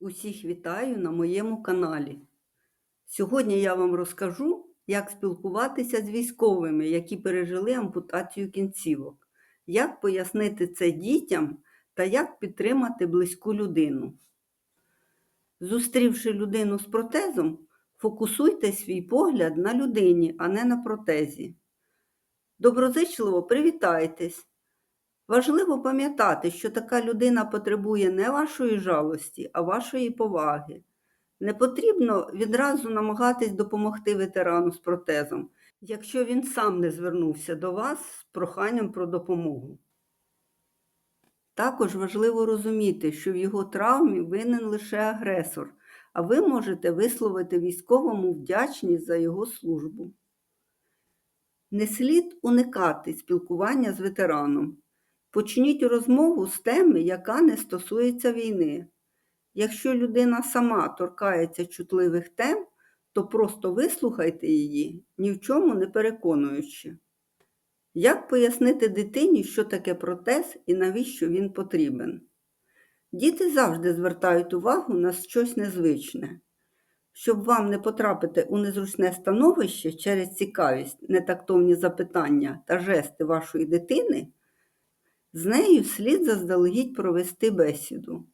Усіх вітаю на моєму каналі. Сьогодні я вам розкажу, як спілкуватися з військовими, які пережили ампутацію кінцівок, як пояснити це дітям та як підтримати близьку людину. Зустрівши людину з протезом, фокусуйте свій погляд на людині, а не на протезі. Доброзичливо привітайтесь. Важливо пам'ятати, що така людина потребує не вашої жалості, а вашої поваги. Не потрібно відразу намагатись допомогти ветерану з протезом, якщо він сам не звернувся до вас з проханням про допомогу. Також важливо розуміти, що в його травмі винен лише агресор, а ви можете висловити військовому вдячність за його службу. Не слід уникати спілкування з ветераном. Почніть розмову з теми, яка не стосується війни. Якщо людина сама торкається чутливих тем, то просто вислухайте її, ні в чому не переконуючи. Як пояснити дитині, що таке протез і навіщо він потрібен? Діти завжди звертають увагу на щось незвичне. Щоб вам не потрапити у незручне становище через цікавість, нетактовні запитання та жести вашої дитини, з нею слід заздалегідь провести бесіду.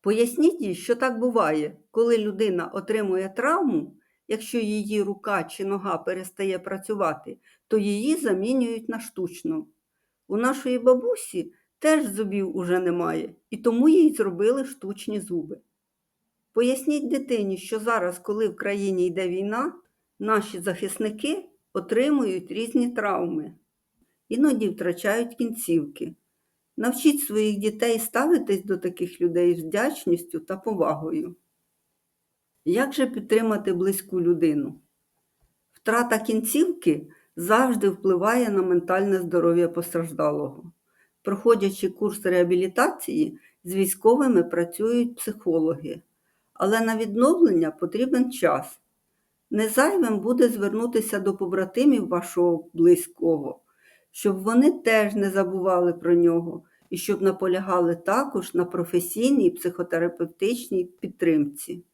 Поясніть їй, що так буває, коли людина отримує травму, якщо її рука чи нога перестає працювати, то її замінюють на штучну. У нашої бабусі теж зубів уже немає, і тому їй зробили штучні зуби. Поясніть дитині, що зараз, коли в країні йде війна, наші захисники отримують різні травми, іноді втрачають кінцівки. Навчіть своїх дітей ставитись до таких людей з вдячністю та повагою. Як же підтримати близьку людину? Втрата кінцівки завжди впливає на ментальне здоров'я постраждалого. Проходячи курс реабілітації, з військовими працюють психологи, але на відновлення потрібен час. Незайвим буде звернутися до побратимів вашого близького, щоб вони теж не забували про нього і щоб наполягали також на професійній психотерапевтичній підтримці.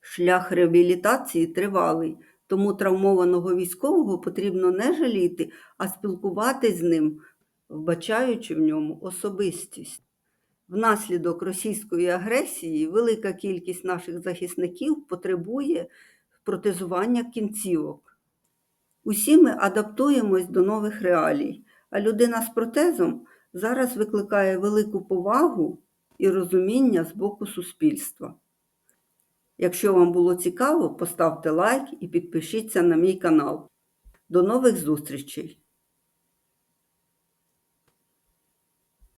Шлях реабілітації тривалий, тому травмованого військового потрібно не жаліти, а спілкуватись з ним, вбачаючи в ньому особистість. Внаслідок російської агресії велика кількість наших захисників потребує протезування кінцівок. Усі ми адаптуємось до нових реалій, а людина з протезом зараз викликає велику повагу і розуміння з боку суспільства. Якщо вам було цікаво, поставте лайк і підпишіться на мій канал. До нових зустрічей!